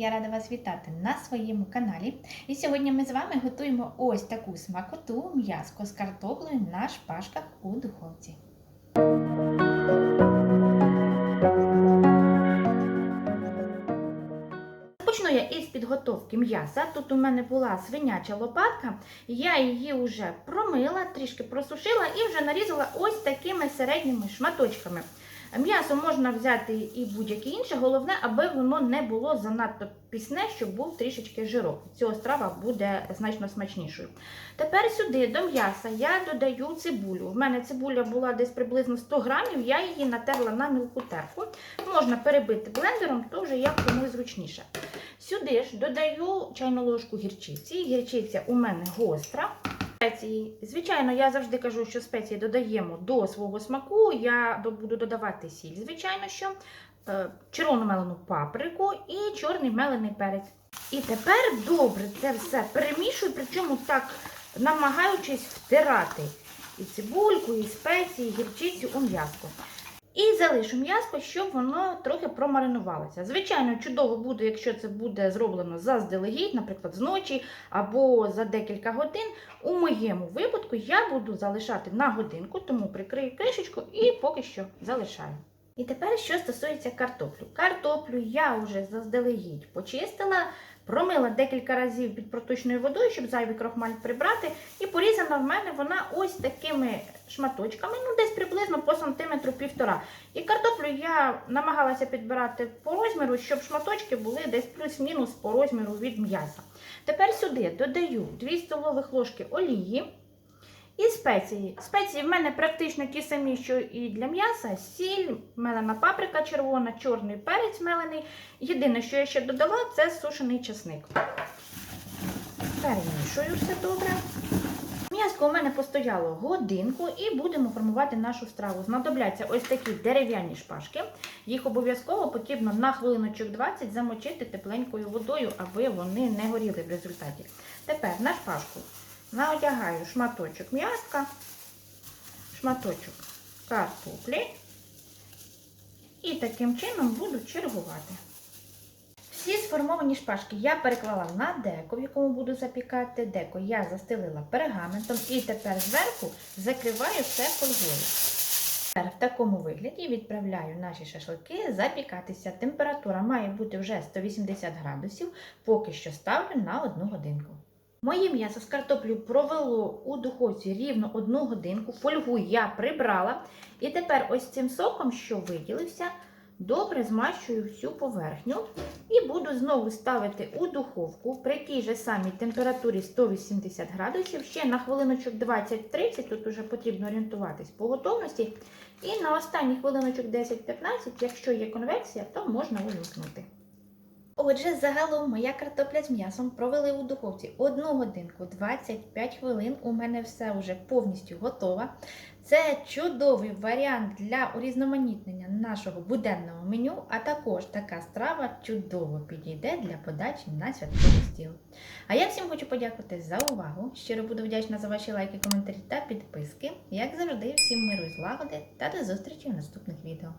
Я рада вас вітати на своєму каналі. І сьогодні ми з вами готуємо ось таку смакоту м'яско з картоплею на шпажках у духовці. Почну я із підготовки м'яса. Тут у мене була свиняча лопатка, я її вже промила, трішки просушила і вже нарізала ось такими середніми шматочками. М'ясо можна взяти і будь-яке інше, головне, аби воно не було занадто пісне, щоб був трішечки жирок. Цього страва буде значно смачнішою. Тепер сюди до м'яса я додаю цибулю. У мене цибуля була десь приблизно 100 грамів, я її натерла на мілку терку. Можна перебити блендером, то вже як комусь зручніше. Сюди ж додаю чайну ложку гірчиці. Гірчиця у мене гостра. Спеції. Звичайно, я завжди кажу, що спеції додаємо до свого смаку. Я буду додавати сіль, звичайно, що е, червону мелену паприку і чорний мелений перець. І тепер добре це все перемішую, причому так намагаючись втирати і цибульку, і спеції, і гірчицю у м'яско. І залишу м'ясо, щоб воно трохи промаринувалося. Звичайно, чудово буде, якщо це буде зроблено заздалегідь, наприклад, зночі або за декілька годин. У моєму випадку я буду залишати на годинку, тому прикрию кришечку і поки що залишаю. І тепер, що стосується картоплю. Картоплю я вже заздалегідь почистила, промила декілька разів під проточною водою, щоб зайвий крохмаль прибрати. І порізана в мене вона ось такими шматочками, ну десь приблизно по сантиметру півтора. І картоплю я намагалася підбирати по розміру, щоб шматочки були десь плюс-мінус по розміру від м'яса. Тепер сюди додаю 2 столових ложки олії. І спеції. Спеції в мене практично ті самі, що і для м'яса: сіль, мелена паприка червона, чорний перець мелений. Єдине, що я ще додала, це сушений чесник. Перемішую все добре. М'яско у мене постояло годинку і будемо формувати нашу страву. Знадобляться ось такі дерев'яні шпажки. Їх обов'язково потрібно на хвилиночок 20 замочити тепленькою водою, аби вони не горіли в результаті. Тепер на шпажку надягаю шматочок м'яска, шматочок картоплі і таким чином буду чергувати. Всі сформовані шпажки я переклала на деко, в якому буду запікати. Деко я застелила пергаментом і тепер зверху закриваю все фольгою. Тепер в такому вигляді відправляю наші шашлики запікатися. Температура має бути вже 180 градусів, поки що ставлю на одну годинку. Моє м'ясо з картоплею провело у духовці рівно одну годинку. Фольгу я прибрала. І тепер ось цим соком, що виділився, добре змащую всю поверхню. І буду знову ставити у духовку при тій же самій температурі 180 градусів. Ще на хвилиночок 20-30, тут вже потрібно орієнтуватись по готовності. І на останні хвилиночок 10-15, якщо є конвекція, то можна вимкнути. Отже, загалом моя картопля з м'ясом провели у духовці 1 годинку 25 хвилин. У мене все вже повністю готово. Це чудовий варіант для урізноманітнення нашого буденного меню, а також така страва чудово підійде для подачі на святковий стіл. А я всім хочу подякувати за увагу. Щиро буду вдячна за ваші лайки, коментарі та підписки. Як завжди, всім миру і злагоди та до зустрічі в наступних відео.